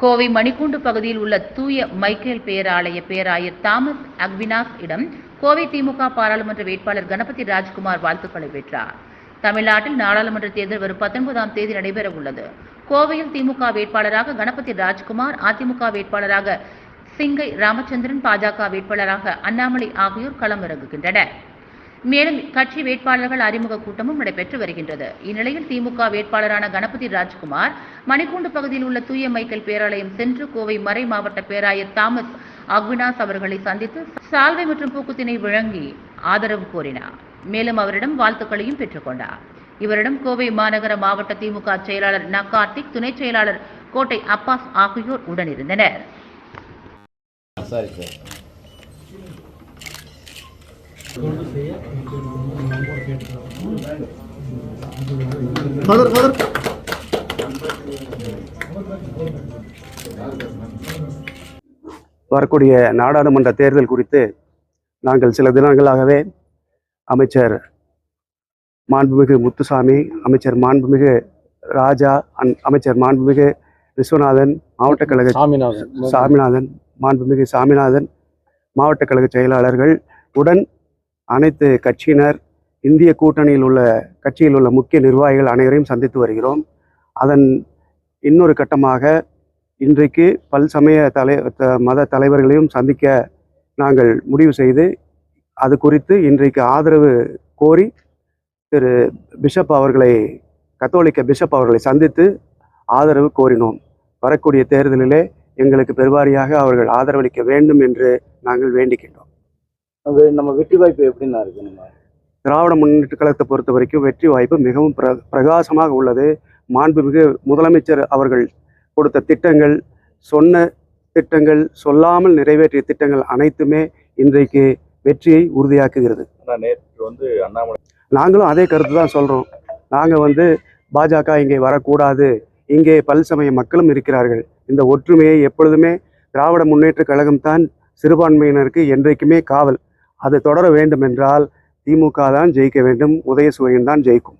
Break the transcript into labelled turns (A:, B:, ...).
A: கோவை மணிக்கூண்டு பகுதியில் உள்ள தூய மைக்கேல் பேராலய பேராயர் தாமஸ் அக்வினாஸ் இடம் கோவை திமுக பாராளுமன்ற வேட்பாளர் கணபதி ராஜ்குமார் வாழ்த்துக்களை பெற்றார். தமிழ்நாட்டில் நாடாளுமன்ற தேர்தல் வரும் பத்தொன்பதாம் தேதி நடைபெற உள்ளது. கோவையில் திமுக வேட்பாளராக கணபதி ராஜ்குமார் அதிமுக வேட்பாளராக சிங்கை ராமச்சந்திரன் பாஜக வேட்பாளராக அண்ணாமலை ஆகியோர் களமிறங்குகின்றனர். மேலும் கட்சி வேட்பாளர்கள் அறிமுக கூட்டமும் நடைபெற்று வருகின்றது. இந்நிலையில் திமுக வேட்பாளரான கணபதி ராஜ்குமார் மணிக்கூண்டு பகுதியில் உள்ள தூய மைக்கேல் பேராலயம் சென்று கோவை மறை மாவட்ட பேராயர் தாமஸ் அக்வினாஸ் அவர்களை சந்தித்து சால்வை மற்றும் பூக்குத்தினை வழங்கி ஆதரவு கோரினார். மேலும் அவரிடம் வாழ்த்துக்களையும் பெற்றுக்கொண்டார் இவரிடம் கோவை மாநகர மாவட்ட திமுக செயலாளர் ந கார்த்திக் துணை செயலாளர் கோட்டை அப்பாஸ் ஆகியோர் உடனிருந்தனர்.
B: வரக்கூடிய நாடாளுமன்ற தேர்தல் குறித்து நாங்கள் சில தினங்களாகவே அமைச்சர் மாண்புமிகு முத்துசாமி அமைச்சர் மாண்புமிகு ராஜா அன்- அமைச்சர் மாண்புமிகு விஸ்வநாதன் மாவட்ட கழக
C: சாமிநாதன்.
B: சாமிநாதன் மாண்புமிகு சாமிநாதன் மாவட்ட கழக செயலாளர்கள் உடன் அனைத்து கட்சியினர் இந்திய கூட்டணியில் உள்ள கட்சியில் உள்ள முக்கிய நிர்வாகிகள் அனைவரையும் சந்தித்து வருகிறோம். அதன் இன்னொரு கட்டமாக இன்றைக்கு பல் சமய தலை த- மத தலைவர்களையும் சந்திக்க நாங்கள் முடிவு செய்து அது குறித்து இன்றைக்கு ஆதரவு கோரி திரு பிஷப் அவர்களை கத்தோலிக்க பிஷப் அவர்களை சந்தித்து ஆதரவு கோரினோம். வரக்கூடிய தேர்தலிலே எங்களுக்கு பெருவாரியாக அவர்கள் ஆதரவளிக்க வேண்டும் என்று நாங்கள் வேண்டிக்கின்றோம்.
C: நம்ம வெற்றி வாய்ப்பு எப்படின்னா இருக்கு நம்ம?
B: திராவிட முன்னேற்ற கழகத்தை பொறுத்த வரைக்கும் வெற்றி வாய்ப்பு மிகவும் பிர பிரகாசமாக உள்ளது. மாண்புமிகு முதலமைச்சர் அவர்கள் கொடுத்த திட்டங்கள் சொன்ன திட்டங்கள் சொல்லாமல் நிறைவேற்றிய திட்டங்கள் அனைத்துமே இன்றைக்கு வெற்றியை உறுதியாக்குகிறது.
D: நேற்று வந்து அண்ணாமலை
B: நாங்களும் அதே கருத்து தான் சொல்கிறோம் நாங்கள் வந்து பாஜக இங்கே வரக்கூடாது. இங்கே பல்சமய மக்களும் இருக்கிறார்கள். இந்த ஒற்றுமையை எப்பொழுதுமே திராவிட முன்னேற்ற கழகம்தான் சிறுபான்மையினருக்கு என்றைக்குமே காவல். அது தொடர வேண்டும் என்றால் திமுக தான் ஜெயிக்க வேண்டும் உதயசூரியன் தான் ஜெயிக்கும்.